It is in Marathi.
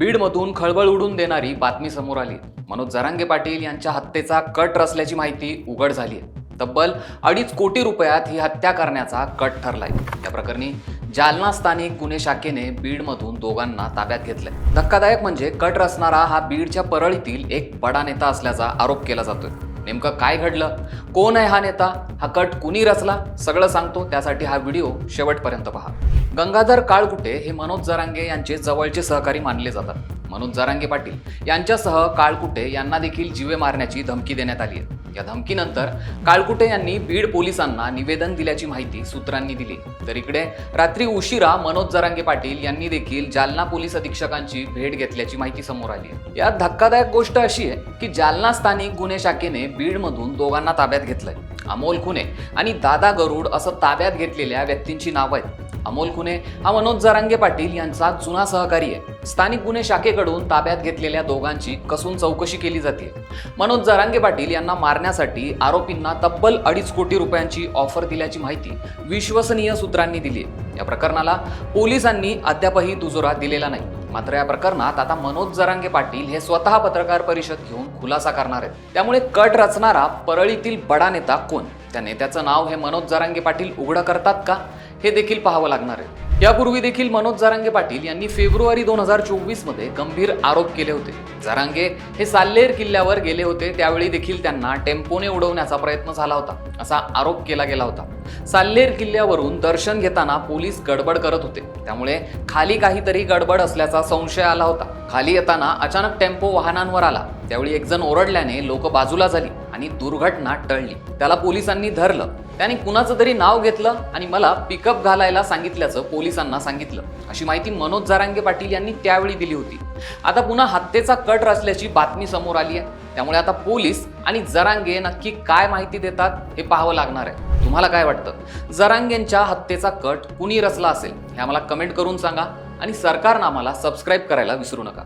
बीडमधून खळबळ उडून देणारी बातमी समोर आली. मनोज जरांगे पाटील यांच्या हत्येचा कट रचल्याची माहिती उघड झाली आहे. तब्बल अडीच कोटी रुपयात ही हत्या करण्याचा कट ठरलाय. या प्रकरणी जालना स्थानिक गुन्हे शाखेने बीडमधून दोघांना ताब्यात घेतलंय. धक्कादायक म्हणजे कट रचणारा हा बीडच्या परळीतील एक बडा नेता असल्याचा आरोप केला जातोय. नेमकं काय घडलं? कोण आहे हा नेता? हा कट कुणी रचला? सगळं सांगतो. त्यासाठी हा व्हिडिओ शेवटपर्यंत पहा. गंगाधर काळकुटे हे मनोज जरांगे यांचे जवळचे सहकारी मानले जातात. मनोज जरांगे पाटील यांच्यासह काळकुटे यांना देखील जीवे मारण्याची धमकी देण्यात आली आहे. या धमकीनंतर काळकुटे यांनी बीड पोलिसांना निवेदन दिल्याची माहिती सूत्रांनी दिली. तर इकडे रात्री उशिरा मनोज जरांगे पाटील यांनी देखील जालना पोलीस अधीक्षकांची भेट घेतल्याची माहिती समोर आली आहे. यात धक्कादायक गोष्ट अशी आहे की जालना स्थानिक गुन्हे शाखेने बीडमधून दोघांना ताब्यात घेतलंय. अमोल खुने आणि दादा गरुड असं ताब्यात घेतलेल्या व्यक्तींची नावं आहेत. अमोल खुने हा मनोज जरांगे पाटील यांचा जुना सहकारी आहे. स्थानिक गुन्हे शाखेकडून ताब्यात घेतलेल्या दोघांची कसून चौकशी केली जाते. मनोज जरांगे पाटील यांना मारण्यासाठी आरोपींना तब्बल अडीच कोटी रुपयांची ऑफर दिल्याची माहिती विश्वसनीय सूत्रांनी दिली आहे. या प्रकरणाला पोलिसांनी अद्यापही दुजोरा दिलेला नाही. मात्र या प्रकरणात आता मनोज जरांगे पाटील हे स्वतः पत्रकार परिषद घेऊन खुलासा करणार आहेत. त्यामुळे कट रचणारा परळीतील बडा नेता कोण? त्या नेत्याचं नाव हे मनोज जरांगे पाटील उघडं करतात का? हे देखील पाहावं लागणार आहे. यापूर्वी देखील मनोज जरांगे पाटील यांनी फेब्रुवारी दोन हजार चोवीसमध्ये गंभीर आरोप केले होते. जारांगे हे साल्लेर किल्ल्यावर गेले होते त्यावेळी देखील त्यांना टेम्पोने उडवण्याचा प्रयत्न झाला होता असा आरोप केला गेला होता. साल्लेर किल्ल्यावरून दर्शन घेताना पोलीस गडबड करत होते. त्यामुळे खाली काहीतरी गडबड असल्याचा संशय आला होता. खाली येताना अचानक टेम्पो वाहनांवर आला. त्यावेळी एक जण ओरडल्याने लोक बाजूला झाली आणि दुर्घटना टळली. त्याला पोलिसांनी धरलं. त्याने कुणाचं तरी नाव घेतलं आणि मला पिकअप घालायला सांगितल्याचं पोलिसांना सांगितलं. अशी माहिती मनोज जरांगे पाटील यांनी त्यावेळी दिली होती. आता पुन्हा हत्येचा कट रचल्याची बातमी समोर आली आहे. त्यामुळे आता पोलीस आणि जरांगे नक्की काय माहिती देतात हे पाहावं लागणार आहे. तुम्हाला काय वाटतं? जरांगेंच्या हत्येचा कट कुणी रचला असेल? हे आम्हाला कमेंट करून सांगा आणि सरकारनं आम्हाला सबस्क्राईब करायला विसरू नका.